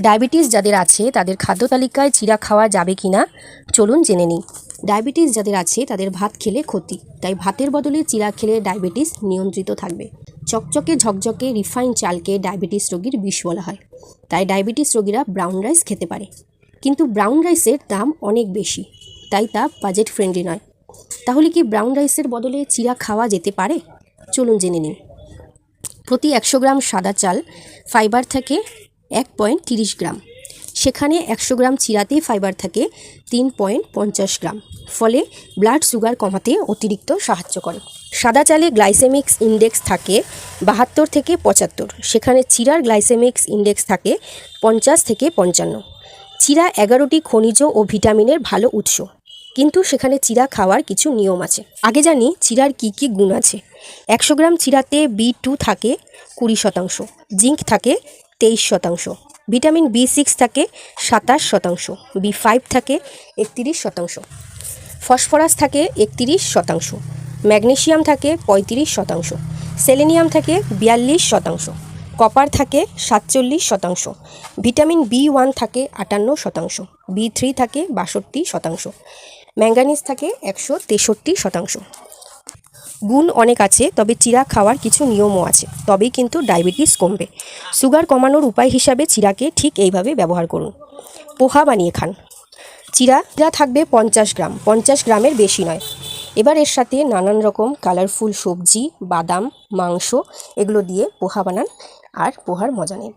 Diabetes যাদের আছে, তাদের খাদ্য তালিকায় চিরা খাওয়া যাবে কি না চলুন জেনে নিই। ডায়াবেটিস যাদের আছে, তাদের ভাত খেলে ক্ষতি, তাই ভাতের বদলে চিরা খেলে ডায়াবেটিস নিয়ন্ত্রিত থাকবে। চকচকে ঝকঝকে রিফাইন চালকে ডায়াবেটিস রোগীর বিষ বলা হয়। তাই ডায়াবেটিস রোগীরা ব্রাউন রাইস খেতে পারে। কিন্তু ব্রাউন রাইসের দাম অনেক বেশি, তাই তা বাজেট ফ্রেন্ডলি নয়। তাহলে কি ব্রাউন রাইসের বদলে চিরা খাওয়া যেতে পারে? চলুন জেনে নিন প্রতি একশো গ্রাম সাদা চাল, ফাইবার থাকে এক পয়েন্ট তিরিশ গ্রাম। সেখানে একশো গ্রাম চিরাতে ফাইবার থাকে, তিন পয়েন্ট পঞ্চাশ গ্রাম। ফলে ব্লাড সুগার কমাতে অতিরিক্ত সাহায্য করে। সাদা চালে গ্লাইসেমিক্স ইন্ডেক্স থাকে বাহাত্তর থেকে পঁচাত্তর। সেখানে চিরার গ্লাইসেমিক্স ইন্ডেক্স থাকে পঞ্চাশ থেকে পঞ্চান্ন। চিরা এগারোটি খনিজ ও ভিটামিনের ভালো উৎস। কিন্তু সেখানে চিরা খাওয়ার কিছু নিয়ম আছে। আগে জানি চিরার কি কি গুণ আছে। একশো গ্রাম চিরাতে বি টু থাকে কুড়ি শতাংশ। জিঙ্ক থাকে তেইশ শতাংশ। ভিটামিন বি সিক্স থাকে, সাতাশ শতাংশ। বি ফাইভ থাকে, একত্রিশ শতাংশ। ফসফরাস থাকে, একত্রিশ শতাংশ। ম্যাগনেশিয়াম থাকে, পঁয়ত্রিশ শতাংশ। সেলেনিয়াম থাকে, বিয়াল্লিশ শতাংশ। কপার থাকে, সাতচল্লিশ শতাংশ। ভিটামিন বি ওয়ান থাকে, আটান্ন শতাংশ। বি থ্রি থাকে, বাষট্টি শতাংশ। ম্যাঙ্গানিজ থাকে, একশো তেষট্টি শতাংশ। গুণ অনেক আছে, তবে চিরা খাওয়ার কিছু নিয়মও আছে, তবেই কিন্তু ডায়াবেটিস কমবে। সুগার কমানোর উপায় হিসাবে চিরাকে ঠিক এইভাবে ব্যবহার করুন। পোহা বানিয়ে খান। চিরা চিরা থাকবে পঞ্চাশ গ্রাম, পঞ্চাশ গ্রামের বেশি নয়। এবার এর সাথে নানান রকম কালারফুল সবজি, বাদাম, মাংস, এগুলো দিয়ে পোহা বানান আর পোহার মজা নিন।